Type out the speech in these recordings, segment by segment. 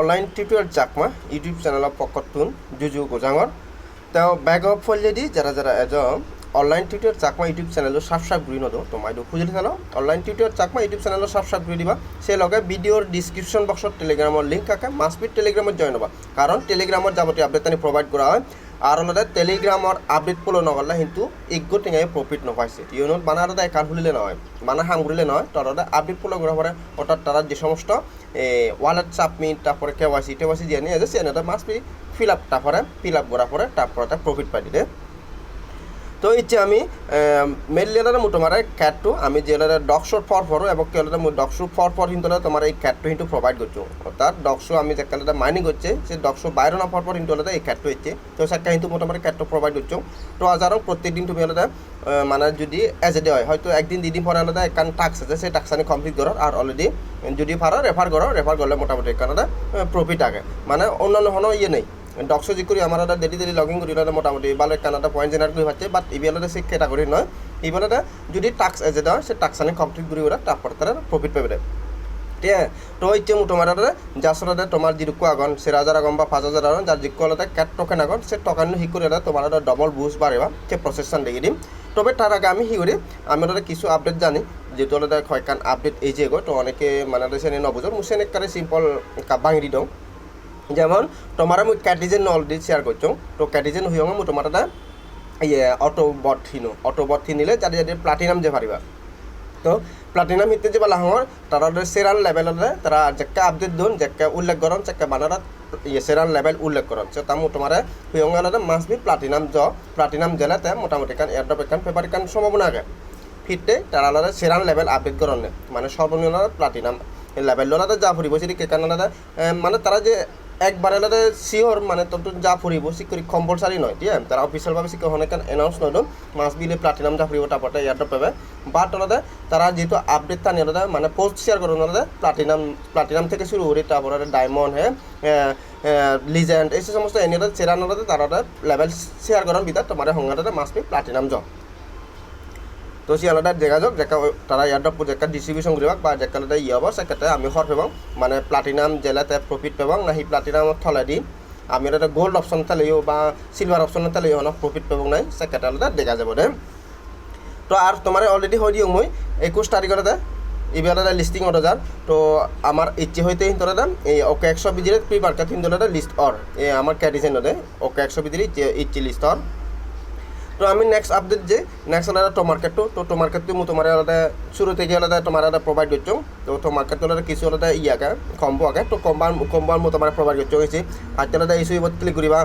Online tutorial জাকমা, YouTube চেনেলৰ পকটুন জুজু গোজাঙৰ। তেওঁ বেগ of ফলেদি যারা যারা এজ অনলাইন টিউটৰ জাকমা ইউটিউব চেনেলটো সাবস্ক্ৰাইব কৰি নদো তোমাইতো খুজিলে চালো অনলাইন টিউটৰ জাকমা ইউটিউব চেনেলটো সাবস্ক্ৰাইব কৰি দিবা। সেই লগে ভিডিঅ'ৰ ডিছক্ৰিপশ্যন বক্সত টেলিগ্ৰামৰ লিংক থাকে মাছপিড টেলিগ্ৰামত জইন হ'বা। কাৰণ টেলিগ্ৰামত যাৱতীয় আপডেট আনি প্ৰভাইড কৰা হয়। আৰু লগতে টেলিগ্ৰামৰ আপডেট ফ'ল' নকৰিলে কিন্তু একগো টেঙাই প্ৰফিট নাপাইছে। ইউনত মানে আৰু একাউণ্ট খুলিলে নহয়। মানে হাম খুলিলে নহয়। তারা আপডেট ফলো করা পরে অর্থাৎ তারা যে সমস্ত ওয়ালেট সাবমিট তারপরে কেওয়াইসি টেওয়াইসি দিয়ে নিয়ে সে এটা মাস ফিল আপ তারপরে ফিল আপ করার পরে তার প্রফিট পাই দিলে তো ইচ্ছে আমি মেল মেলিয়ারে তোমার ক্যাটটো আমি যেলারে ডকশোর ফর ফর এবং কেলারে ডকশো ফর ফর কিন্তু তোমার এই ক্যাটটো কিন্তু প্রোভাইড করছ অর্থাৎ ডকশো আমি যে কালারে মাইনিং করছে সে ডকশো বাইরে না ফর ফর কিন্তু হলে এই ক্যাটটো হচ্ছে তো সেটা কিন্তু মোটামুটি ক্যাটটো প্রোভাইড করছ তো হাজারও প্রত্যেকদিন তুমি হলে মানে যদি এজ এ হয়, হয়তো একদিন, দুদিন পরে আলাদা একান টাক্স আছে, সেই টাক্সানি কমপ্লিট করো আর অলরেডি যদি পারো রেফার করো রেফার করলে মোটামুটি এখানে প্রফিট আগে। মানে অন্যান্য কোনো ইয়ে নেই। ডক্স যি কৰি আমাৰ এটা ডেলি ডেলি লগিং কৰি ল'লে মোটামুটি ভালো কান এটা পইণ্ট জেনাৰেট কৰি পাচ্ছে বাট ইবেলতে সে ক্যাটাগরি নয় ইবেলতে যদি টাক্স এজেড হয় সে টাক্স আনি কমপ্লিট কৰি ওরা তারপর তারা প্রফিট পাবে ঠিক তো মো তোমার যার সাথে তোমার যিটো আগন চাৰি হাজাৰ আগন বা পাঁচ হাজাৰ আগন যার যিকো আলাদা ক্যাট টোকেন আগন সে টোকেন হি করে তোমার একটা ডবল বুস্ট বাড়িবা সে প্রসেসন দেখি দিম তবে তার আগে আমি হি করি আমি ওটা কিছু আপডেট জানি যেহেতু আলাদা কয়েকখান আপডেট এই যে গো তো অনেকে মানে সেনে নবুঝো মুসে একারে সিম্পল বাঙি দিওঁ যেমন, তোমার আমি ক্যাটিজেন অলরেডি শেয়ার করছ, তো ক্যাটিজেন মু তোমার এটা ইয়ে অটো বট হিনো অটো বট নিলে যাতে যাতে প্লাটিনাম যে পারিবা তো প্লাটিনাম হিতে যে বলা হওয়ার তারা সেরান লেভেলতে তারা যেকা আপডেট দোন যেকা উল্লেখ করন যেকা বানারা ইয়ে সেরান লেভেল উল্লেখ করন সে তামু তোমার হুয়ঙ্গালতে মাস বি প্লাটিনাম জ প্লাটিনাম জেলাতে মোটামুটি কান এয়ারড্রপ একান পেপার কান সম্ভাবনা আগে। ফিরতে তারা সেরান লেভেল আপডেট করন মানে সর্বনিম্ন প্লাটিনাম লেভেল লোলাতে যা ফুরিব সেটি কেকান মানে তারা যে একবারে আলাদা শিওর মানে তত যা ফুরিব সিকিউরি কম্পালসারি নয় ঠিক আছে? তারা অফিসিয়ালভাবে শিকিউর অনেক এনাউন্স নয় মাস বিলে প্লাটিনাম যা ফুরিব তারপরে এয়ারড্রপ পাবে। বাট আলাদা তারা যেহেতু আপডেট তানি আলাদা মানে পোস্ট শেয়ার করুন আলাদা প্লাটিনাম প্লাটিনাম থেকে শুরু করে তারপরে ডায়মন্ড হ্যাঁ লিজেন্ড এই সমস্ত এনে চেরান আলাদা তারা লেভেল শেয়ার করার ভিতর তোমার সংঘাতে মাস বি প্লাটিনাম জব তো সি আলাদা দেখা যাক যেকা তারা ইয়ারড্রপ যেকা ডিস্ট্রিবিউশন করিবাক বা যেকা আলাদা ইয়ে হব সেক্ষেত্রে আমি হর পেবাং মানে প্লাটিনাম জেলাতে প্রফিট পেবাং না হি প্লাটিনাম থলে দি আমি আলাদা গোল্ড অপশন তালেও বা সিলভার অপশন তালেও হন প্রফিট পেবাং নাই সেক্ষেত্রে দেখা যাব দে। তো আর তোমার অলরেডি হয়ে দিও মই একুশ তারিখতে ইবেলাদা লিস্টিং অর্ডার যার তো আমার ইচ্ছে হইতে হিন্দরে দাম এই ওকে একশো বিজিরে প্রি মার্কেট হিন্দরে লিস্ট অর আমার ক্যাডিসেন ওকে একশো বিজিরে ইচ্ছে লিস্ট অর তো আমি নেক্সট আপডেট যে নেক্সট আলাদা টো মার্কেটটো তো টো মার্কেটটো মু তোমার আলাদা, শুরু থেকে আলাদা তোমার আলাদা প্রোভাইড করছ। তো টো মার্কেট আলাদা কিছু আলাদা ইয়াকে কম্বো আগে তো কম্বার কম্বার মু তোমার প্রোভাইড করছ, হয়েছে। আর আলাদা ইস্যু এবার ক্লিক করিবা।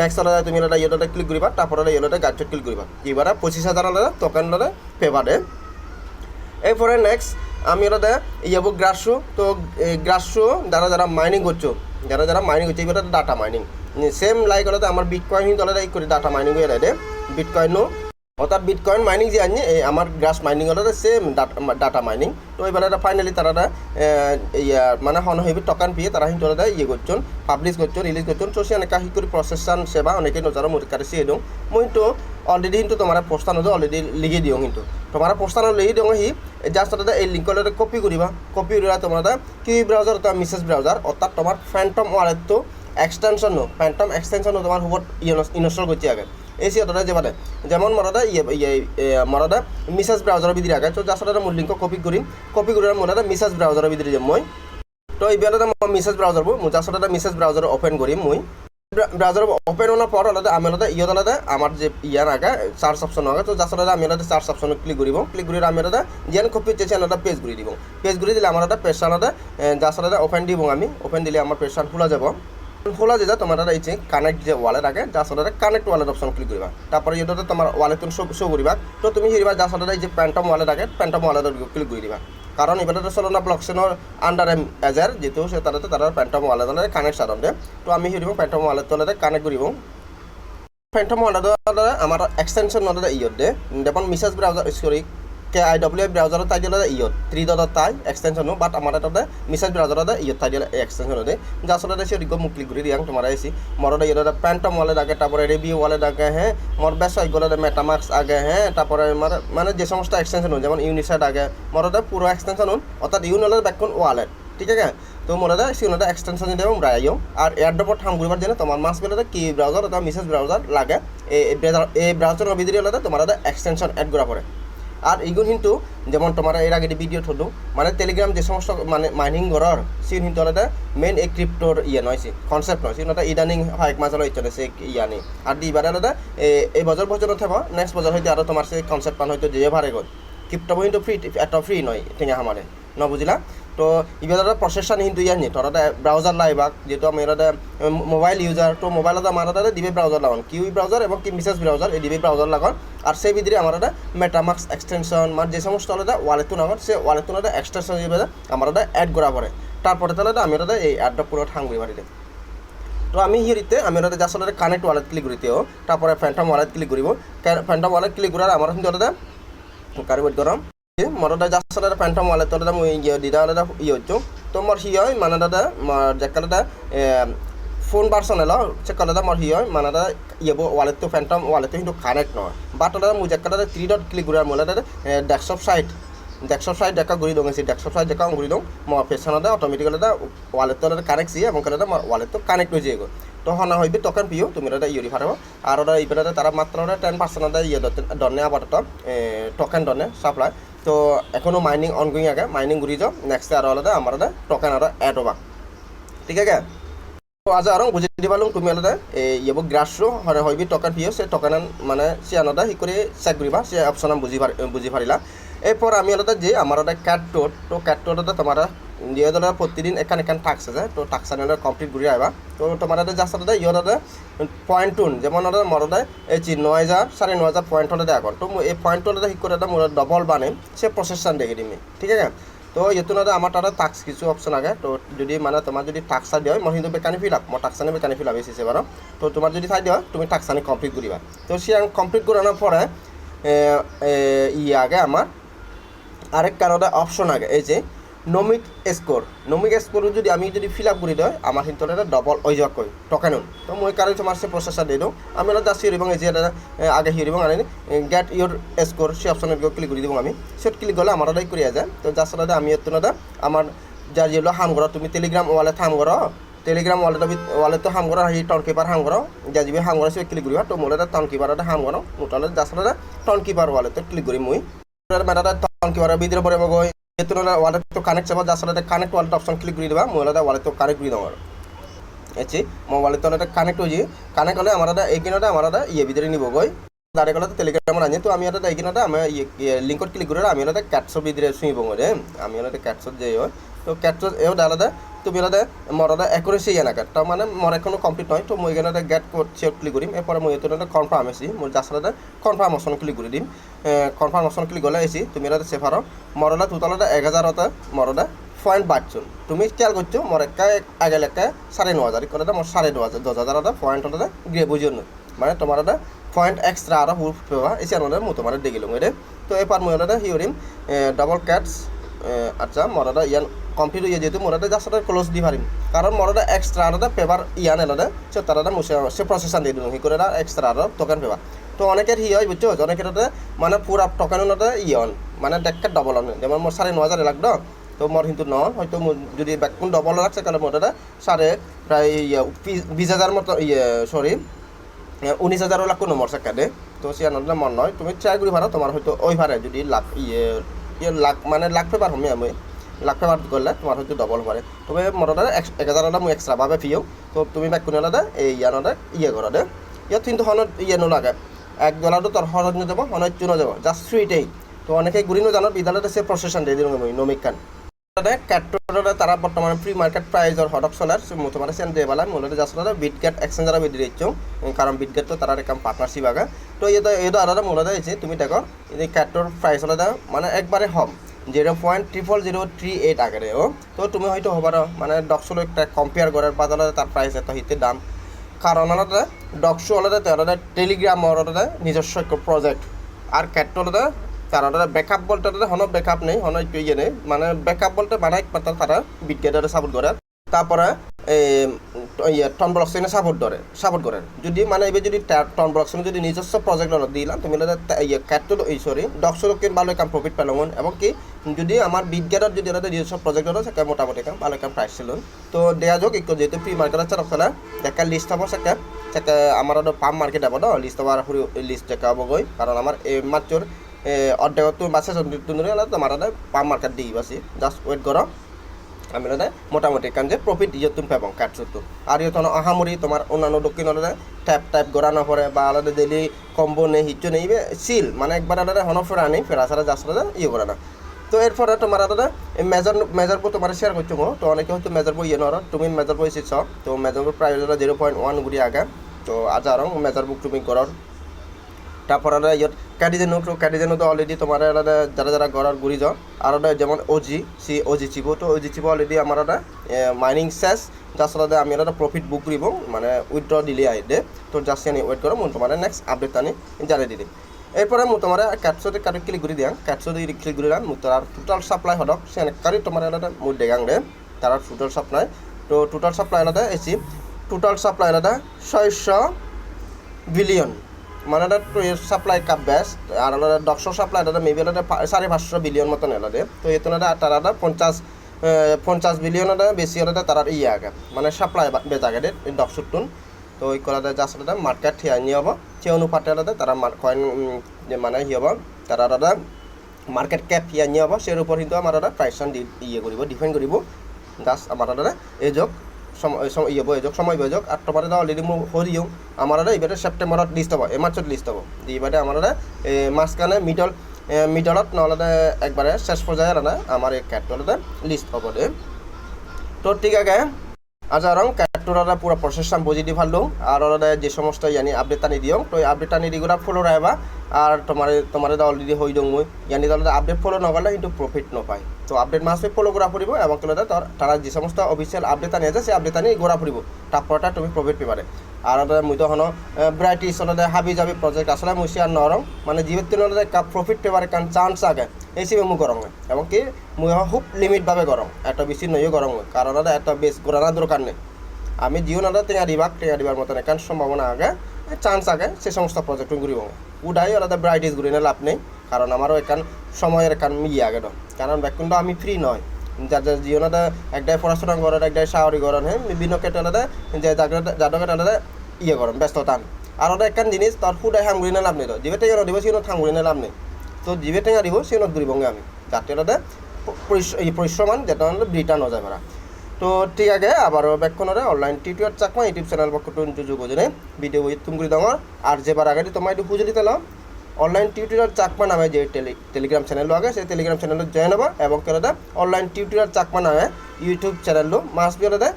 নেক্সট আলাদা তুমি আলাদা ইয়েটাতে ক্লিক করিবা, তারপর আলাদা ইয়েটাতে গাইডত ক্লিক করিবা। এবার পঁচিশ হাজার আলাদা টোকেন আলাদা পেপারে এরপরে নেক্সট আমি আলাদা ইয়াবো গ্রাসো তো গ্রাসো যারা যারা মাইনিং করছ, যারা যারা মাইনিং করছে, এবার ডাটা মাইনিং সেম লাইক আলাদা আমার বিটকয়েন আলাদা এই করে ডাটা মাইনিং হয়ে দেয় বিটকয়েনও অর্থাৎ বিটকয়েন মাইনিং যে আনি এই আমার গ্রাস মাইনিং হলে সেম ডাটা মাইনিং তো এবার এটা ফাইনালি তারা ইয়া মানে হন হইবে টকান পিয়ে তারা হিন্তু ইয়ে করছেন পাবলিশ করছেন রিলিজ করছেন। তো সে অনেক হিকরি প্রসেসান সেবা অনেকে নজর মোর কাছে সিয়ে দিও। মই তো অলরেডি কিন্তু তোমার পোস্টানো অলরেডি লিখে দিও কিন্তু তোমার পোস্টানো লিখে দিও হি জাস্ট এটা এই লিঙ্ক কপি করিবা কপি করিবা তোমার কি ব্রাউজার তো মিসেস ব্রাউজার অর্থাৎ তোমার ফ্যান্টম ওয়ালেট তো এক্সটেনশন ফ্যান্টম এক্সটেনশন তোমার হুবত ইনস্টল করছি আগে। এই সিহঁততে যে মানে যেমন মরদা ইয়ে ইয়ে মিসেস ব্রাউজারের ভিতরে আগে তো যার সাথে মূল লিঙ্ক কপি করি কপি করে মরদা মিসেস ব্রাউজারের ভিতরে যাম মই। তো এইবারে মই মিসেস ব্রাউজার বো যার সাথে মিসেস ব্রাউজার ওপেন করিম মই। ব্রাউজার ওপেন হওয়ার পর আলাদা আমি আলাদা ইয়ত আলাদা আমার যে ইয়ার আগে চার্জ অপশন আগে তো যার আমি আলাদা চার্জ অপশন ক্লিক করিব ক্লিক করে আমি আলাদা যেন কপি চেয়েছি আলাদা পেজ ঘুরে দিব। পেজ ঘুরে দিলে আমার আলাদা পেজটা আলাদা যার সাথে ওপেন দিব আমি। ওপেন দিলে আমার পেজটা খোলা যাব। খোলা যে তোমার এই যে কানেক্ট যে ওয়ালেট আগে যার সাথে কানেক্ট ওয়ালেট অপশন ক্লিক করিবা। তারপরে এটাতে তোমার ওয়ালেট শো করিবা। তো তুমি হিরিবা যার সাথে এই যে প্যান্টম ওয়ালেট আগে প্যান্টম ওয়ালেট ক্লিক করে দিবা কারণ এবারে চলো না ব্লকচেনৰ আণ্ডাৰ এম এজাৰ যিটো সে তাতে তাৰ পেণ্টম ৱালেট কানেক্ট সাধাৰণতে তো আমি হিৰিব পেণ্টম ৱালেট তলতে কানেক্ট কৰিব। পেণ্টম ৱালেট আমাৰ এক্সটেনশ্যন নলতে ইয়ত দে দেখোন মিছেজ ব্ৰাউজাৰ সৰি কে আই ডব্লিউ ব্রাউজারত তাই দিলে ইয়ত। থ্রি ডট তাই এক্সটেনশনো বাট আমার এটা মিসাইজ ব্রাউজারত ইয়ত তাই দিলে এক্সটেনশন দে। যা আসলে সে রিগো মুখ ক্লিক করে দিয়াং তোমার আইসি মোর ইয়ত প্যান্টম ওয়ালেট আগে তারপরে রিভিউ ওয়ালেট আগে হ্যাঁ মোর বেশ গেলে মেটামাক্স আগে হ্যাঁ তারপরে মানে যে সমস্ত এক্সটেনশন যেমন ইউনিসাইড আগে মোর পুরো এক্সটেনশন অর্থাৎ ইউন হলে ব্যাকন ওয়ালেট ঠিক আছে? তো মোরা দা সিওনাটা এক্সটেনশন দিতে আমরা আইও আর এয়ারড্রপর ঠাম করিবার জন্য তোমার মাস বেলাতে কি ব্রাউজার অথবা মিসেস ব্রাউজার লাগে। এই ভিতরে হলে তোমার এক্সটেনশন অ্যাড করা পড়ে আর এইগুলো কিন্তু যেমন তোমার এর আগে ভিডিও থলো মানে টেলিগ্রাম যে সমস্ত মানে মাইনিং করার সে কিন্তু আলাদা মেইন এই ক্রিপ্টোর ইয়ে নয়, সে কনসেপ্ট নয় সে ইদানিং হাইক মাস হলো ইচ্ছা সে ইয়া নেই। আর দিবারে আলাদা এই বছর বছর থাকব নেক্সট বছর হয়তো আরও তোমার সে কনসেপ্ট পান, হয়তো যে ভারে গল। ক্রিপ্টো কিন্তু ফ্রি এটা ফ্রি নয়, ঠেঙা আমারে ন বুঝিলা? তো ইবাদা প্রসেসন কিন্তু ইয়ার নি তোরা ব্রাউজার লাইবাক যেহেতু আমি এটা মোবাইল ইউজার তো মোবাইলত আমার এটা দিবে ব্রাউজার লাগান কিউই ব্রাউজার এবং কি মিসেস ব্রাউজার এই দিবে ব্রাউজার লাগান আর সেই ভিতরে আমার এটা মেটামাক্স এক্সটেনশন মানে যে সমস্ত আলাদা ওয়ালেটু নাগন সে ওয়ালেটু আলাদা এক্সটেনশন দিবে আমার এটা অ্যাড করা পড়ে তারপরে তাহলে আমি এটা এই অ্যাডটা পুরো ঠাঙ্গুই বাড়িতে তো আমি হিরিতে আমি ওটা জাস্ট ওটা কানেক্ট ওয়ালেট ক্লিক করিতেও তারপরে ফ্যান্টম ওয়ালেট ক্লিক করিব ফ্যান্টম ওয়ালেট ক্লিক করার আমার কিন্তু ওটা কারি গরম জাস্ট ওটা ফ্যান্টম মই ইয়ে দিদা ওটা ইয়ে হচ্ছ তো মোর হয় মানে দাদা যেকালটা ফোন ভার্সন এলো সেকালটা মোর হয় মানে দাদা ইয়ে ওয়ালেট তো ফ্যান্টম ওয়ালেট কিন্তু কানেক্ট নয় বাট ওটা মুই যেকালটা থ্রি ডট ক্লিক করার মোলা ডেস্কটপ সাইট ডেস্কটপ সাইট দেখা ঘুরি দং সেই ডেস্কটপ সাইট দেখা ঘুরি দং মো ফেসানতে অটোমেটিক্যালি ওয়ালেট তো কানেক্ট সিয়ে এবং কালে ওয়ালেট তো কানেক্ট হয়ে যাবে তো হনা হইবে তখন পিও, তুমি এটা ইউরি ফারব আর ওটা ইবেলাতে তারা মাত্র টেন পার্সেন্ট ইয়ে দনে আপাতত টোকেন দনে সাপ্লাই তো এখনও মাইনিং অনগোয়িং আগে মাইনিং ঘুরি যাও। নেক্সট আরও আলাদা আমার টোকেন আরও এড হবা। ঠিক আছে? তো আজ আরও বুঝে দিতে পারলাম তুমি আলাদা। এই ইয়ে গ্রাস্য হরে হইবি টোকেন পিও সে টোকেন মানে সে আলাদা হি করে চেক করিবা সে অপশন বুঝি বুঝি পারিলা এরপর আমি আলাদা যে আমার একটা ক্যাটটোট তো ক্যাটটোটতে তোমার যে ধরো প্রতিদিন এখান এখান টাক্স আছে, তো টাক্স আনে কমপ্লিট করে আইবা তো তোমার জাস্ট আলাদা ইয়ে আলাদা পয়েন্ট টুন যেমন আলাদা মরদা এই চি নয় হাজার সাড়ে নয় হাজার পয়েন্ট হলে দেখো তো এই পয়েন্ট হলে হি করে মোর ডবল বানে সে প্রসেসান দেখে দিমি। ঠিক আছে? তো এইটো না আমার তাতে টাক্স কিছু অপশন আগে। তো যদি মানে তোমার যদি টাক্সা দিয়ে মই কিন্তু বেকানি ফিল আপ মই টাক্সানি বেকানি ফিল আপ এসেছে বাৰু তো তোমার যদি চাই দিও তুমি টাক্সানি কমপ্লিট করিবা তো সে কমপ্লিট করানোর পরে ই আগে আমার আরেক কারণে অপশন আগে, এই যে নমিক স্কোর নমিক স্কোর যদি আমি যদি ফিল আপ করে দেয়, আমার কিন্তু এটা ডবল ওই যাক কই টকেন তো মই কারণে তোমার সে প্রসেসর দিয়ে দিও। আমি এটা জাস্ট হিরিবং এই যে এটা আগে হিরিবং আনি গেট ইউর স্কোর সে অপশনে ক্লিক করে দিব আমি। সেট ক্লিক করলে আমার এটাই করিয়া যায় তো জাস্ট এটা আমি এত না আমার যা যেগুলো হাম করো তুমি টেলিগ্রাম ওয়ালে হাম করো টেলিগ্রাম ওয়ালেট ওয়ালেট হাম করো সেই টন কিপার হাম করো যা যাবি হাম করো সে ক্লিক করিবা তো মোলে টন কিপার এটা হাম করো মোটালে এটা টন কিপার ওয়ালেট ক্লিক করি মুই। মানে যেহেতু ওয়ালেট তো কানেক্ট যাব যার সাথে কানেক্ট ওয়ালেট অপশন ক্লিক করে দেবা মোবাইলটা ওয়ালেট তো কানেক্ট করে দেবো মো ওয়ালেট তো এটা কানেক্ট হয়েছি। কানেক্ট হলে আমার এই কিনাটা আমার ইয়ে ভিতরে নিব গই দাঁড়িয়ে গেলে তো টেলিগ্রাম আনি তো আমি এটা এই কিনাটা, আমি লিঙ্কত ক্লিক করে আমি এটা ক্যাটসো ভিতরে শুইব রে। আমি এটা ক্যাটসো যে হয় তো ক্যাটসো এও ডালাদা তুমি এটা মরাদা একুরেসি এনাকার তার মানে মর এখনও কমপ্লিট নয় তো মই এখানে গেট সে ক্লিক করিম এরপরে মই এটা কনফার্ম আছি যার সাথে কনফার্ম অপশন ক্লিক করে দিম। কনফার্ম অপশন ক্লিক করলে এসি তুমি এটা সেফারো মরদা টোটালটা এক হাজারতে মরদা পয়েন্ট বাড়ছুন তুমি খেয়াল করছ মোর একা, আগে লেখা সাড়ে ন হাজার করে মোর সাড়ে ন হাজার দশ হাজার একটা পয়েন্ট হতে গ্রে বুঝুন মানে তোমার একটা পয়েন্ট এক্সট্রা আরও হুপ পেবা এসে আনন্দ মু তোমার দেখিলাম এরে তো এবার মই এটা হিওরিম ডবল ক্যাটস আচ্ছা মরাটা ইয়ান কমপ্লিট হয়ে যেহেতু মোরাটা জাস্ট ক্লোজ দি পারিম কারণ মরাটা এক্সট্রা আলাদা পেপার ইয়ান এলাদা সে তারা মুছে সে প্রসেসান দিয়ে দিল। হি করে এক্সট্রা আরও টোকেন পেবা তো অনেকের হি হয় বুঝছ অনেকের মানে পুরা টোকেন ইয়ন। মানে ডেক্কা ডবল অন যেমন মোর সাড়ে ন হাজার লাগতো তো মোর কিন্তু ন, হয়তো যদি ব্যাকুন ডবল লাগছে তাহলে মোর এটা সাড়ে প্রায় বিশ হাজার মতো ইয়ে সরি উনিশ হাজারও লাগতো নম্বর সেকানে তো সে আনন্দ মন নয় তুমি ট্রাই করি পারো তোমার হয়তো ওই ভারে যদি লাখ ইয়ে ইয়ে লাখ মানে লাখ পেপার হমি আমি। লাখ পেপার করলে তোমার হয়তো ডবল পারে তবে মোটামুটি এক হাজার আলাদা মই এক্সট্রাভাবে ফিও তো তুমি ব্যাকুন আলাদা এই ইয়ানতে ইয়ে করো দে। ইয়াত কিন্তু হনত ইয়ে নোলাগে। এক ডলারটো তোর হরত যাব হনত চুনো যাব। জাস্ট ফ্রিতেই তো অনেকে ঘুরিনো জানো, বিদ্যালয়তে সে প্রসেসন দিয়ে দিল মই নমিক কান ক্যাট্রোটা তারা বর্তমানে ফ্রি মার্কেট প্রাইজর হটক চলার তোমার সেন দেবালা মূলত যাচ্ছে বিটগেট এক্সচেঞ্জার বেদি দিচ্ছ কারণ বিটগেট তো তারা এরকম পার্টনারশিপ আগে। তো এটা এটা আলাদা মূলত হয়েছে তুমি দেখো, এই ক্যাট্রোর প্রাইস আলাদা মানে একবারে হম zero point triple zero three eight আগে ও তো তুমি হয়তো হবার মানে ডক্সল একটা কম্পেয়ার করার তার প্রাইস এত হিতে দাম। কারণ আলাদা ডক্সো আলাদা তারা টেলিগ্রাম আলাদা নিজস্ব একটা প্রজেক্ট আর ক্যাট্রো আলাদা তারা ব্যাকআপ বলতে হনো ব্যাকআপ নেই হনো ইয়ে নেই। মানে ব্যাকআপ বলতে বানাই পাতা তারা বিটগেটারে সাপোর্ট করে তারপরে টন ব্লকচেইনে সাপোর্ট ধরে সাপোর্ট করে যদি মানে এবার যদি টন ব্লকচেইনে যদি নিজস্ব প্রজেক্ট দিলাম, তুমি ক্যাটটো এই সরি ডক্সরও কিন্তু ভালো কাম প্রফিট পেলাম এবং কি, যদি আমার বিজ্ঞানের যদি ওরা নিজস্ব প্রজেক্ট হলো সেটা মোটামুটি কাম, ভালো কাম প্রাইস ছিল তো দেয়া যাক একটু যেহেতু প্রি মার্কেট আছে রকম দেখা লিস্ট হব সেটা সেটা আমার পাম্প মার্কেট হব লিস্ট হবার লিস্ট দেখা হব গই কারণ আমার এই মাত্র অর্ধেকতো বাসে তুমি তোমার পাম্প মার্কেট দিই বাসি জাস্ট ওয়েট করো মানে মোটামুটি কারণ যে প্রফিট দিয়ে তুমি পাবো কাটছো আর ইয়ে তখন আহামরি তোমার অন্যান্য দক্ষিণ আলাদা ট্যাপ টাইপ গড়ানো পরে বা আলাদা ডেলি কম্বো নেই হিচ্ছ নেই সিল মানে একবার আলাদা হন ফেরা নেই, ফেরা সারা যাস আলাদা ইয়ে করে না। তো এরপরে তোমার আলাদা মেজার মেজার বই তোমার শেয়ার করছ তো অনেকে হয়তো মেজার বই ইয়ে নর, তুমি মেজার বই শিখছ তো মেজার বই প্রাইস জিরো পয়েন্ট ওয়ান গুড়ি আগে। তো আজ আর, মেজার বুক তুমি করার আলাদা ইয়ত ক্যাডিজেনো তো ক্যাডিজেনো তো অলরেডি তোমার আলাদা যারা যারা গড়ার ঘুরি যাও ওটা যেমন ওজি সি ওজি চিবো তো ওজি চিবো অলরেডি আমার ওটা মাইনিং জাস্ট আলাদা আমি একটা প্রফিট বুক করিব মানে উইথড্র দিলে আই দে তো জাস্ট আমি ওয়েট করো তোমার নেক্সট আপডেট আনি জানাই দি দিম এরপরে মই তোমার ক্যাটসোতে কারি ক্লিক করে দিয়াম ক্যাটসোতে ক্লিক করে দিলাম তার টোটাল সাপ্লাই হদক সে কারি তোমার আলাদা মই দেগাং দে তার টোটাল সাপ্লাই তো টোটাল সাপ্লাই আলাদা এসি টোটাল সাপ্লাই আলাদা ছয়শো বিলিয়ন মানে সাপ্লাই কাপ বেস্ট আর ডক্সর সাপ্লাই এটা মেবি এটা সাড়ে পাঁচশো বিলিয়ন মতন এলাদে তো এতো তারা এটা পঞ্চাশ পঞ্চাশ বিলিয়ন এটা বেশি হলে তারা ইয়ে আগে মানে সাপ্লাই বেচ আগে ডক্সর টুন। তো ওই কলাতে জাস্ট এটা মার্কেট ঠিয়া নিয়ে হব। সে অনুপাতে এলাদে তারা কয়েন মানে হি হব, তারা এটা মার্কেট ক্যাপ হিয়া নিয়ে হব। সের উপর কিন্তু আমার এটা প্রাইসন ইয়ে কৰিব ডিফেন্ড কৰিব জাস্ট আমার এটা এই যোগ। ইয়ে বয়ে যাক সময় বয়ে যাক আর তোমার অলরেডি মো হরিও আমার এবারে সেপ্টেম্বরত লিস্ট হ'ব, এই মাৰ্চত লিষ্ট হ'ব। দি এবারে আমার মাঝখানে মিডল মিডলত নহ'লে একবারে শেষ পর্যায়ে না আমার এই ক্যাটটা লিস্ট হ'ব দে। তো ঠিক আছে, আজ আরং ক্যাটটোর পুরো প্রসেসটা বুঝি দি ভালো আর ওরা যে সমস্ত ইয়ানি আপডেট আনি দিও তো আপডেট আনি দিগুলা ফলো রাখবা আর তোমার তোমার অলরেডি হয়ে দং ইয়ানি তাহলে আপডেট ফলো নগলে কিন্তু প্রফিট নপায় তো আপডেট মাসে ফলো করা ফুরিব এবং তোলে তোর যে সমস্ত অফিসিয়াল আপডেট আনি আছে সেই আপডেট আনি গোড়া ফুরিব। তারপরটা তুমি প্রফিট পেপারে আর মুই তো হন ব্রাইটিস হলে হাবি যাবি প্রজেক্ট আসলে মুই আর নরং মানে জীবের তিন কাপ প্রফিট পেপারে কারণ চান্স আগে। এই হিসেবে মু গরম এবং কি, মুই খুব লিমিটভাবে গরম। এত বেশি নইও গরম কারণ এত বেশ গোড়ানা দরকার নেই। আমি জিও নাদা টেঙা দিবাক টেঙা দিবার মতন একান সম্ভাবনা আগে চান্স আগে সে সমস্ত প্রজেক্ট ঘুরিব। উডাই ওরা ব্রাইটিস ঘুরি না লাভ নেই, কারণ আমারও একান সময়ের একান মিয়ে আগে কারণ কিন্তু আমি ফ্রি নয়। যার যার জীবনে একটাই পড়াশোনা করেন একটাই সাহরি করেন হ্যাঁ বিভিন্ন ক্ষেত্রে যে যাদের ক্ষেত্রে ইয়ে করেন ব্যস্ততা আর ওটা একখান জিনিস, তার ফুডাই হাম ঘুরি লাভ নেই তো জিবে টেঙা দিব সিনো থাম ঘুরি লাভ নেই। তো জিবে টেঙা দিব সিনো ঘুরিবঙ্গে আমি। যাতে ওটাতে পরিশ্রমান যেটা হলে রিটার্ন হয়ে যায় তো ঠিক আছে আবার ব্যাকখনরে online tutor Chakma YouTube channel পক্ষটুন যোগ ওজনে ভিডিও তুম ডাঙর আর যেবার আগে তোমার একটু খুঁজে দিতে অনলাইন টিউটোরিয়াল চাকমা নামে যে টেলিগ্রাম চ্যানেল আগে, সেই টেলিগ্রাম চ্যানেল জয়েন হবা এবং কেন অনলাইন টিউটোরিয়াল চাকমা নামে ইউটিউব চ্যানেল মাস বিয়ে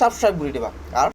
সাবস্ক্রাইব করে দিবা। আর